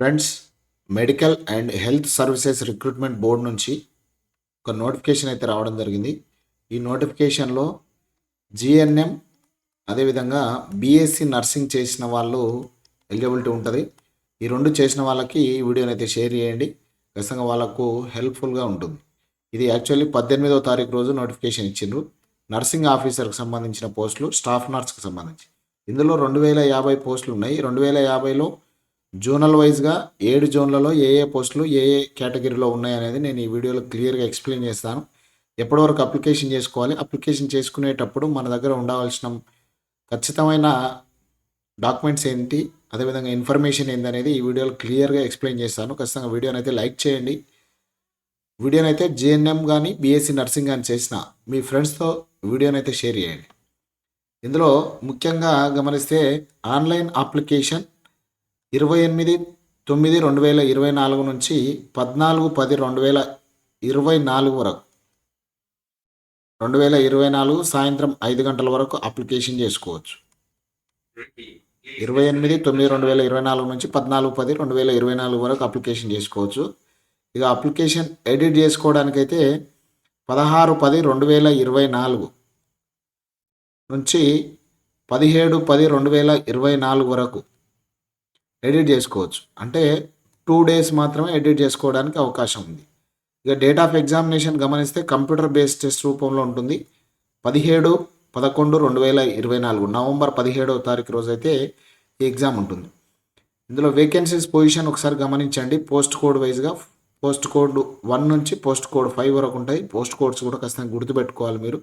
Friends medical and health services recruitment board నుంచి ఒక notification అయితే రావడం జరిగింది. ఈ నోటిఫికేషన్లో జిఎన్ఎం అదేవిధంగా బీఎస్సీ నర్సింగ్ చేసిన వాళ్ళు ఎలిజిబిలిటీ ఉంటుంది. ఈ రెండు చేసిన వాళ్ళకి ఈ వీడియోని అయితే షేర్ చేయండి. ఖచ్చితంగా వాళ్ళకు హెల్ప్ఫుల్గా ఉంటుంది. ఇది యాక్చువల్లీ పద్దెనిమిదవ తారీఖు రోజు నోటిఫికేషన్ ఇచ్చిండ్రు. నర్సింగ్ ఆఫీసర్కి సంబంధించిన పోస్టులు స్టాఫ్ నర్స్కి సంబంధించి. ఇందులో రెండు వేల యాభై పోస్టులు ఉన్నాయి. రెండు వేల యాభైలో జోనల్ వైజ్గా ఏడు జోన్లలో ఏ ఏ పోస్టులు ఏ ఏ కేటగిరీలో ఉన్నాయనేది నేను ఈ వీడియోలో క్లియర్గా ఎక్స్ప్లెయిన్ చేస్తాను. ఎప్పటివరకు అప్లికేషన్ చేసుకోవాలి? అప్లికేషన్ చేసుకునేటప్పుడు మన దగ్గర ఉండవలసిన ఖచ్చితమైన డాక్యుమెంట్స్ ఏంటి? అదేవిధంగా ఇన్ఫర్మేషన్ ఏందనేది ఈ వీడియోలో క్లియర్గా ఎక్స్ప్లెయిన్ చేస్తాను. ఖచ్చితంగా వీడియోని అయితే లైక్ చేయండి. వీడియోని అయితే జేఎన్ఎం కానీ బీఎస్సీ నర్సింగ్ కానీ చేసిన మీ ఫ్రెండ్స్తో వీడియోని అయితే షేర్ చేయండి. ఇందులో ముఖ్యంగా గమనిస్తే ఆన్లైన్ అప్లికేషన్ ఇరవై ఎనిమిది తొమ్మిది రెండు వేల ఇరవై నాలుగు నుంచి పద్నాలుగు పది రెండు వేల ఇరవై నాలుగు వరకు. రెండు వేల ఇరవై నాలుగు సాయంత్రం ఐదు గంటల వరకు అప్లికేషన్ చేసుకోవచ్చు. ఇరవై ఎనిమిది తొమ్మిది రెండు వేల ఇరవై నాలుగు నుంచి పద్నాలుగు పది రెండు వేల ఇరవై నాలుగు వరకు అప్లికేషన్ చేసుకోవచ్చు. ఇక అప్లికేషన్ ఎడిట్ చేసుకోవడానికైతే పదహారు పది రెండు వేల ఇరవై నాలుగు నుంచి పదిహేడు పది రెండు వేల ఇరవై నాలుగు వరకు ఎడిట్ చేసుకోవచ్చు. అంటే టూ డేస్ మాత్రమే ఎడిట్ చేసుకోవడానికి అవకాశం ఉంది. ఇక డేట్ ఆఫ్ ఎగ్జామినేషన్ గమనిస్తే కంప్యూటర్ బేస్డ్ టెస్ట్ రూపంలో ఉంటుంది. పదిహేడు పదకొండు రెండు వేల ఇరవై నాలుగు నవంబర్ పదిహేడవ తారీఖు రోజు అయితే ఈ ఎగ్జామ్ ఉంటుంది. ఇందులో వేకెన్సీస్ పొజిషన్ ఒకసారి గమనించండి. పోస్ట్ కోడ్ వైజ్గా పోస్ట్ కోడ్ వన్ నుంచి పోస్ట్ కోడ్ ఫైవ్ వరకు ఉంటాయి. పోస్ట్ కోడ్స్ కూడా ఖచ్చితంగా గుర్తుపెట్టుకోవాలి మీరు.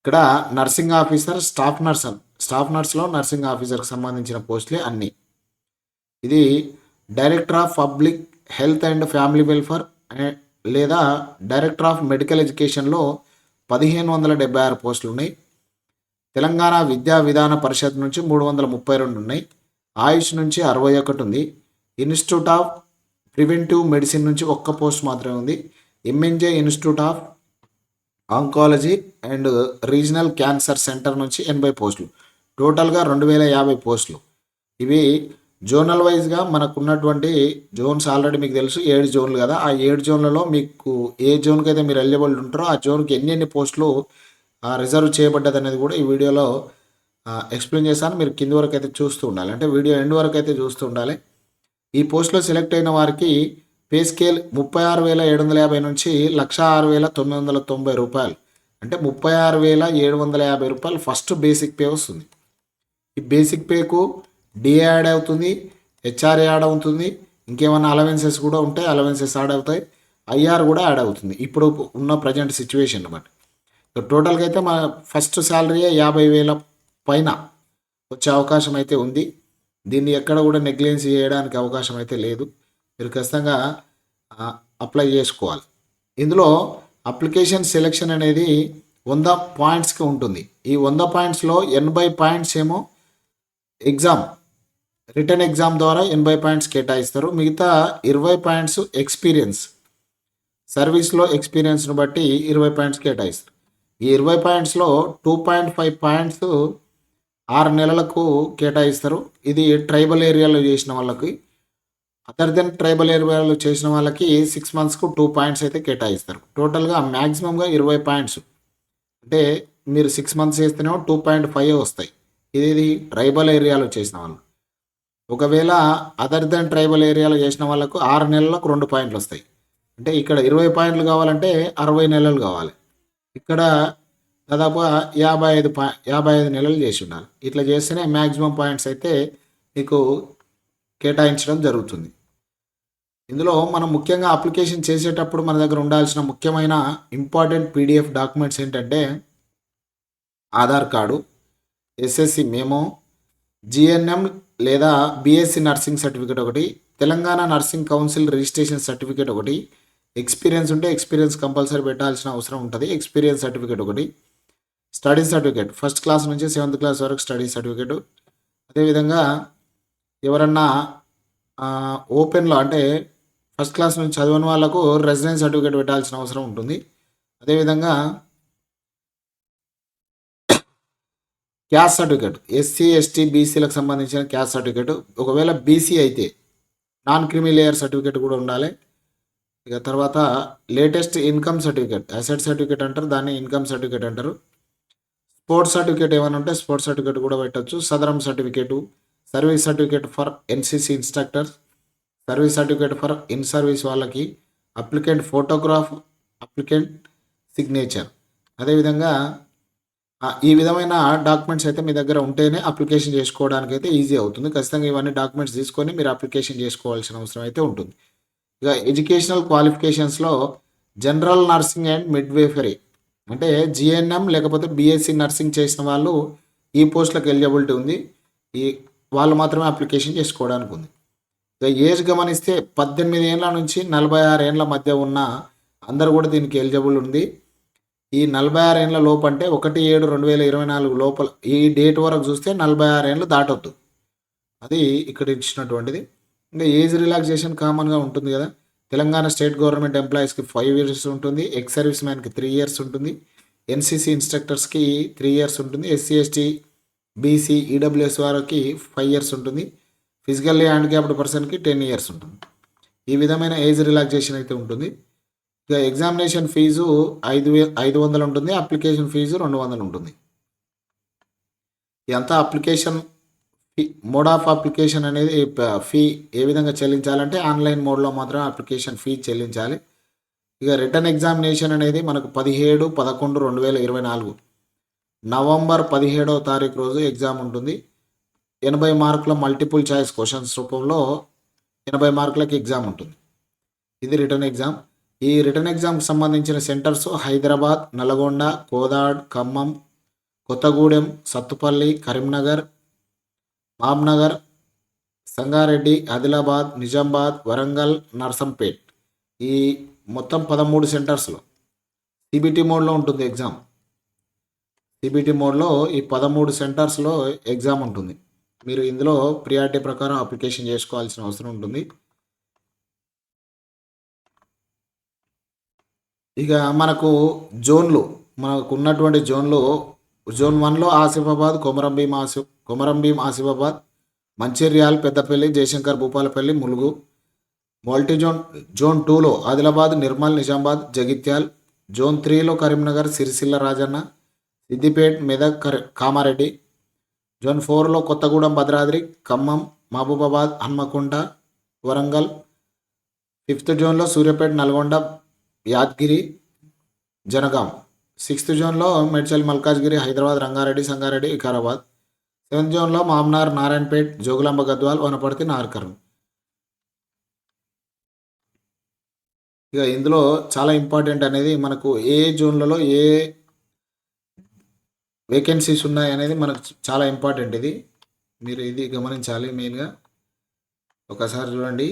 ఇక్కడ nursing officer staff nurse staff నర్స్లో nursing ఆఫీసర్కి సంబంధించిన పోస్టులే అన్నీ. ఇది director of public health and family welfare లేదా డైరెక్టర్ ఆఫ్ మెడికల్ ఎడ్యుకేషన్లో పదిహేను వందల డెబ్బై ఆరు పోస్టులు ఉన్నాయి. తెలంగాణ విద్యా విధాన పరిషత్ నుంచి మూడు వందల ముప్పై రెండు ఉన్నాయి. ఆయుష్ నుంచి అరవై ఒకటి ఉంది. ఇన్స్టిట్యూట్ ఆఫ్ ప్రివెంటివ్ మెడిసిన్ నుంచి ఒక్క పోస్ట్ మాత్రమే ఉంది. MNJ institute of oncology and regional cancer centre నుంచి ఎనభై పోస్టులు. టోటల్గా రెండు వేల యాభై పోస్టులు. ఇవి జోనల్ వైజ్గా మనకు ఉన్నటువంటి జోన్స్ ఆల్రెడీ మీకు తెలుసు ఏడు జోన్లు కదా. ఆ ఏడు జోన్లలో మీకు ఏ జోన్కి అయితే మీరు ఎలిజిబుల్ ఉంటారో ఆ జోన్కి ఎన్ని ఎన్ని పోస్టులు రిజర్వ్ చేయబడ్డది అనేది కూడా ఈ వీడియోలో ఎక్స్ప్లెయిన్ చేస్తాను. మీరు కింది వరకు అయితే చూస్తూ ఉండాలి. అంటే వీడియో ఎండ్ వరకు అయితే చూస్తూ ఉండాలి. ఈ పోస్ట్లో సెలెక్ట్ అయిన వారికి పే స్కేల్ ముప్పై ఆరు వేల ఏడు వందల యాభై నుంచి లక్ష ఆరు వేల తొమ్మిది వందల తొంభై రూపాయలు. అంటే ముప్పై ఆరు వేల ఏడు వందల యాభై రూపాయలు ఫస్ట్ బేసిక్ పే వస్తుంది. ఈ బేసిక్ పేకు డిఏ యాడ్ అవుతుంది హెచ్ఆర్ యాడ్ అవుతుంది ఇంకేమైనా అలవెన్సెస్ కూడా ఉంటాయి అలవెన్సెస్ యాడ్ అవుతాయి. ఐఆర్ కూడా యాడ్ అవుతుంది. ఇప్పుడు ఉన్న ప్రజెంట్ సిచ్యువేషన్ బట్టి. టోటల్గా అయితే మా ఫస్ట్ శాలరీ యాభై వేల పైన వచ్చే అవకాశం అయితే ఉంది. దీన్ని ఎక్కడ కూడా నెగ్లెన్స్ చేయడానికి అవకాశం అయితే లేదు. మీరు ఖచ్చితంగా అప్లై చేసుకోవాలి. ఇందులో అప్లికేషన్ సెలెక్షన్ అనేది వంద పాయింట్స్కి ఉంటుంది. ఈ వంద పాయింట్స్లో ఎనభై పాయింట్స్ ఏమో ఎగ్జామ్ రిటర్న్ ఎగ్జామ్ ద్వారా ఎనభై పాయింట్స్ కేటాయిస్తారు. మిగతా ఇరవై పాయింట్స్ ఎక్స్పీరియన్స్ సర్వీస్లో ఎక్స్పీరియన్స్ను బట్టి ఇరవై పాయింట్స్ కేటాయిస్తారు. ఈ ఇరవై పాయింట్స్లో టూ పాయింట్ ఫైవ్ పాయింట్స్ ఆరు నెలలకు కేటాయిస్తారు. ఇది ట్రైబల్ ఏరియాలో చేసిన వాళ్ళకి అదర్ దెన్ ట్రైబల్ ఏరియాలో చేసిన వాళ్ళకి సిక్స్ మంత్స్కు టూ పాయింట్స్ అయితే కేటాయిస్తారు. టోటల్గా మ్యాక్సిమంగా ఇరవై పాయింట్స్. అంటే మీరు సిక్స్ మంత్స్ చేస్తేనేమో టూ పాయింట్ ఫైవ్ వస్తాయి. ఇది ట్రైబల్ ఏరియాలో చేసిన వాళ్ళు. ఒకవేళ అదర్ దెన్ ట్రైబల్ ఏరియాలో చేసిన వాళ్ళకు ఆరు నెలలకు రెండు పాయింట్లు వస్తాయి. అంటే ఇక్కడ ఇరవై పాయింట్లు కావాలంటే అరవై నెలలు కావాలి. ఇక్కడ దాదాపు యాభై ఐదు పా యాభై ఐదు నెలలు చేసి ఉండాలి ఇట్లా చేస్తేనే మ్యాక్సిమం పాయింట్స్ అయితే మీకు కేటాయించడం జరుగుతుంది. ఇందులో మనం ముఖ్యంగా అప్లికేషన్ చేసేటప్పుడు మన దగ్గర ఉండాల్సిన ముఖ్యమైన ఇంపార్టెంట్ పీడిఎఫ్ డాక్యుమెంట్స్ ఏంటంటే Aadhaar card SSC memo GNM లేదా బీఎస్సీ నర్సింగ్ సర్టిఫికేట్ ఒకటి Telangana nursing council registration certificate ఒకటి ఎక్స్పీరియన్స్ ఉంటే ఎక్స్పీరియన్స్ కంపల్సరీ పెట్టాల్సిన అవసరం ఉంటుంది. ఎక్స్పీరియన్స్ సర్టిఫికేట్ ఒకటి స్టడీ సర్టిఫికేట్ ఫస్ట్ క్లాస్ నుంచి సెవెంత్ క్లాస్ వరకు స్టడీ సర్టిఫికేట్ అదేవిధంగా ఎవరన్నా ఓపెన్లో అంటే ఫస్ట్ క్లాస్ నుంచి చదివిన వాళ్ళకు రెసిడెన్స్ సర్టిఫికేట్ పెట్టాల్సిన అవసరం ఉంటుంది. అదేవిధంగా క్యాస్ట్ సర్టిఫికేట్ ఎస్సీ ఎస్టీ బీసీలకు సంబంధించిన క్యాస్ట్ సర్టిఫికేట్. ఒకవేళ బీసీ అయితే నాన్ క్రిమి లేయర్ సర్టిఫికేట్ కూడా ఉండాలి. ఇక తర్వాత latest income certificate asset certificate అంటారు దాన్ని ఇన్కమ్ సర్టిఫికేట్ అంటారు. స్పోర్ట్స్ సర్టిఫికేట్ ఏమైనా ఉంటే స్పోర్ట్స్ సర్టిఫికేట్ కూడా పెట్టచ్చు. Sadaram certificate service certificate for NCC instructors service certificate for in service వాళ్ళకి అప్లికెంట్ ఫోటోగ్రాఫ్ అప్లికెంట్ సిగ్నేచర్. అదేవిధంగా ఈ విధమైన డాక్యుమెంట్స్ అయితే మీ దగ్గర ఉంటేనే అప్లికేషన్ చేసుకోవడానికి అయితే ఈజీ అవుతుంది. ఖచ్చితంగా ఇవన్నీ డాక్యుమెంట్స్ తీసుకొని మీరు అప్లికేషన్ చేసుకోవాల్సిన అవసరం అయితే ఉంటుంది. ఇక ఎడ్యుకేషనల్ క్వాలిఫికేషన్స్లో జనరల్ నర్సింగ్ అండ్ మిడ్వేఫరీ అంటే జిఎన్ఎం లేకపోతే బీఎస్సీ నర్సింగ్ చేసిన వాళ్ళు ఈ పోస్టులకు ఎలిజిబిలిటీ ఉంది. ఈ వాళ్ళు మాత్రమే అప్లికేషన్ చేసుకోవడానికి ఉంది. ఇక ఏజ్ గమనిస్తే పద్దెనిమిది ఏళ్ళ నుంచి నలభై ఆరు ఏళ్ళ మధ్య ఉన్న అందరు కూడా దీనికి ఎలిజిబుల్ ఉంది. ఈ నలభై ఆరు ఏళ్ళ లోపు అంటే ఒకటి ఏడు రెండు వేల ఇరవై నాలుగు లోపల ఈ డేట్ వరకు చూస్తే నలభై ఆరు ఏళ్ళు దాటొద్దు. అది ఇక్కడ ఇచ్చినటువంటిది. ఇంకా ఏజ్ రిలాక్సేషన్ కామన్గా ఉంటుంది కదా. తెలంగాణ స్టేట్ గవర్నమెంట్ ఎంప్లాయీస్కి ఫైవ్ ఇయర్స్ ఉంటుంది. ఎక్స్ సర్వీస్ మ్యాన్కి త్రీ ఇయర్స్ ఉంటుంది. ఎన్సీసీ ఇన్స్ట్రక్టర్స్కి త్రీ ఇయర్స్ ఉంటుంది. ఎస్సీ ఎస్టీ బీసీ ఈడబ్ల్యూఎస్ వారికి ఫైవ్ ఇయర్స్ ఉంటుంది. ఫిజికల్లీ హ్యాండిక్యాప్డ్ పర్సన్కి టెన్ ఇయర్స్ ఉంటుంది. ఈ విధమైన ఏజ్ రిలాక్సేషన్ అయితే ఉంటుంది. ఇక ఎగ్జామినేషన్ ఫీజు ఐదు వే ఐదు వందలు ఉంటుంది అప్లికేషన్ ఫీజు రెండు వందలు ఉంటుంది. ఎంత application fee mode of application అనేది ఫీ ఏ విధంగా చెల్లించాలంటే ఆన్లైన్ మోడ్లో మాత్రం అప్లికేషన్ ఫీ చెల్లించాలి. ఇక రిటర్న్ ఎగ్జామినేషన్ అనేది మనకు పదిహేడు పదకొండు రెండు వేల ఇరవై నాలుగు. నవంబర్ పదిహేడవ తారీఖు రోజు ఎగ్జామ్ ఉంటుంది. ఎనభై మార్కుల మల్టిపుల్ చాయిస్ క్వశ్చన్స్ రూపంలో ఎనభై మార్కులకి ఎగ్జామ్ ఉంటుంది. ఇది రిటర్న్ ఎగ్జామ్ ఈ రిటర్న్ ఎగ్జామ్కి సంబంధించిన సెంటర్స్ హైదరాబాద్ నల్గొండ కోదాడ్ ఖమ్మం కొత్తగూడెం సత్తుపల్లి కరీంనగర్ మామ్నగర్ సంగారెడ్డి ఆదిలాబాద్ నిజామాబాద్ వరంగల్ నర్సంపేట్. ఈ మొత్తం పదమూడు సెంటర్స్లో సిబిటి మోడ్లో ఉంటుంది ఎగ్జామ్ సిబిటి మోడ్లో ఈ పదమూడు సెంటర్స్లో ఎగ్జామ్ ఉంటుంది. మీరు ఇందులో ప్రియారిటీ ప్రకారం అప్లికేషన్ చేసుకోవాల్సిన అవసరం ఉంటుంది. ఇక మనకు జోన్లు మనకు ఉన్నటువంటి జోన్లు జోన్ వన్లో Asifabad Komaram Bheem ఆసి Komaram Bheem Asifabad Mancherial Peddapalli Jayashankar Bhupalpally Mulugu. Multi zone zone టూలో ఆదిలాబాద్ నిర్మల్ నిజామాబాద్ జగిత్యాల్ జోన్ త్రీలో కరీంనగర్ సిరిసిల్ల రాజన్న సిద్దిపేట్ మెదక్ కర కామారెడ్డి. జోన్ ఫోర్లో కొత్తగూడెం భద్రాద్రి ఖమ్మం మహబూబాబాద్ హన్మకొండ వరంగల్. ఫిఫ్త్ జోన్లో సూర్యాపేట నల్గొండ యాద్గిరి జనగాం. సిక్స్త్ జోన్లో మేడ్చల్ మల్కాజ్గిరి హైదరాబాద్ రంగారెడ్డి సంగారెడ్డి వికారాబాద్. సెవెంత్ జోన్లో మామ్నార్ నారాయణపేట్ జోగులాంబ గద్వాల్ వనపర్తి నార్కరం ఇక ఇందులో చాలా ఇంపార్టెంట్ అనేది మనకు ఏ జోన్లలో ఏ వేకెన్సీస్ ఉన్నాయి అనేది మనకు చాలా ఇంపార్టెంట్ ఇది. మీరు ఇది గమనించాలి మెయిన్గా. ఒకసారి చూడండి.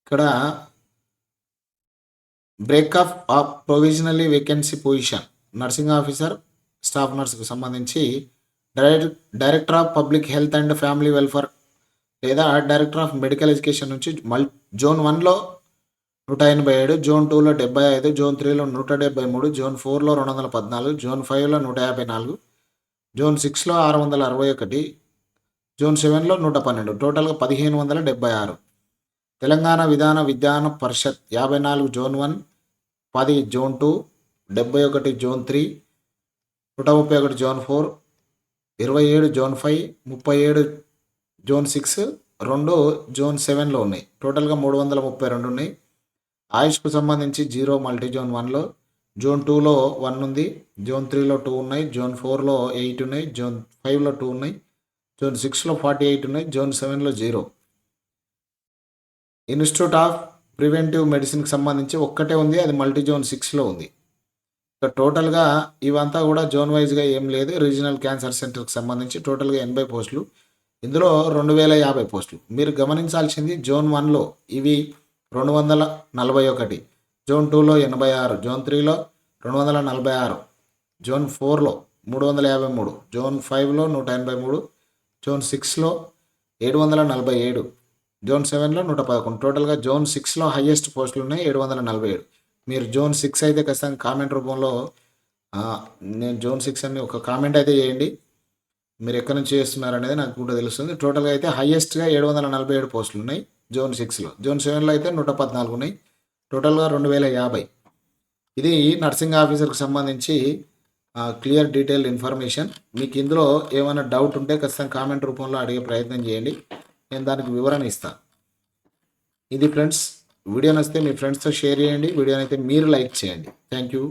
ఇక్కడ break of of vacancy position nursing officer staff నర్స్కి సంబంధించి direct director of public health and family welfare లేదా డైరెక్టర్ ఆఫ్ మెడికల్ ఎడ్యుకేషన్ నుంచి మల్ జోన్ వన్లో నూట ఎనభై ఏడు జోన్ టూలో డెబ్బై ఐదు జోన్ త్రీలో నూట డెబ్బై మూడు జోన్ ఫోర్లో రెండు వందల పద్నాలుగు జోన్ ఫైవ్లో నూట యాభై నాలుగు జోన్ సిక్స్లో ఆరు వందల అరవై ఒకటి జోన్ సెవెన్లో నూట పన్నెండు టోటల్గా పదిహేను వందల డెబ్బై ఆరు. తెలంగాణ విధాన విధాన పరిషత్ యాభై నాలుగు జోన్ వన్ పది జోన్ టూ డెబ్బై ఒకటి జోన్ త్రీ నూట ముప్పై ఒకటి జోన్ ఫోర్ ఇరవై ఏడు జోన్ ఫైవ్ ముప్పై ఏడు జోన్ సిక్స్ రెండు జోన్ సెవెన్లో ఉన్నాయి. టోటల్గా మూడు వందల ముప్పై రెండు ఉన్నాయి. ఆయుష్కు సంబంధించి జీరో మల్టీ జోన్ వన్లో జోన్ టూలో వన్ ఉంది జోన్ త్రీలో టూ ఉన్నాయి జోన్ ఫోర్లో ఎయిట్ ఉన్నాయి జోన్ ఫైవ్లో టూ ఉన్నాయి జోన్ సిక్స్లో ఫార్టీ ఎయిట్ ఉన్నాయి జోన్ సెవెన్లో జీరో. ఇన్స్టిట్యూట్ ఆఫ్ ప్రివెంటివ్ మెడిసిన్కి సంబంధించి ఒక్కటే ఉంది అది మల్టీ జోన్ సిక్స్లో ఉంది. ఇక టోటల్గా ఇవంతా కూడా జోన్ వైజ్గా ఏం లేదు రీజనల్ క్యాన్సర్ సెంటర్కి సంబంధించి టోటల్గా ఎనభై పోస్టులు. ఇందులో రెండు వేల యాభై పోస్టులు. మీరు గమనించాల్సింది జోన్ వన్లో ఇవి రెండు వందల నలభై ఒకటి జోన్ టూలో ఎనభై ఆరు జోన్ త్రీలో రెండు వందల నలభై ఆరు జోన్ ఫోర్లో మూడు వందల యాభై మూడు జోన్ ఫైవ్లో నూట ఎనభై మూడు జోన్ సిక్స్లో ఏడు వందల నలభై ఏడు జోన్ సెవెన్లో నూట పదకొండు. టోటల్గా జోన్ సిక్స్లో హయ్యెస్ట్ పోస్టులు ఉన్నాయి ఏడు వందల నలభై ఏడు. మీరు జోన్ సిక్స్ అయితే ఖచ్చితంగా కామెంట్ రూపంలో నేను జోన్ సిక్స్ అని ఒక కామెంట్ అయితే చేయండి. మీరు ఎక్కడి నుంచి చేస్తున్నారు అనేది నాకు కూడా తెలుస్తుంది. టోటల్గా అయితే హైయెస్ట్గా ఏడు వందల నలభై ఏడు పోస్టులు ఉన్నాయి జోన్ సిక్స్లో. జోన్ సెవెన్లో అయితే నూట పద్నాలుగు ఉన్నాయి. టోటల్గా రెండు వేల యాభై. ఇది నర్సింగ్ ఆఫీసర్కి సంబంధించి క్లియర్ డీటెయిల్ ఇన్ఫర్మేషన్ మీకు ఇందులో ఏమైనా డౌట్ ఉంటే ఖచ్చితంగా కామెంట్ రూపంలో అడిగే ప్రయత్నం చేయండి. నేను దానికి వివరణ ఇస్తాను ఇది ఫ్రెండ్స్ వీడియో నచ్చితే మీ ఫ్రెండ్స్తో షేర్ చేయండి వీడియోని అయితే మీరు లైక్ చేయండి. Thank you.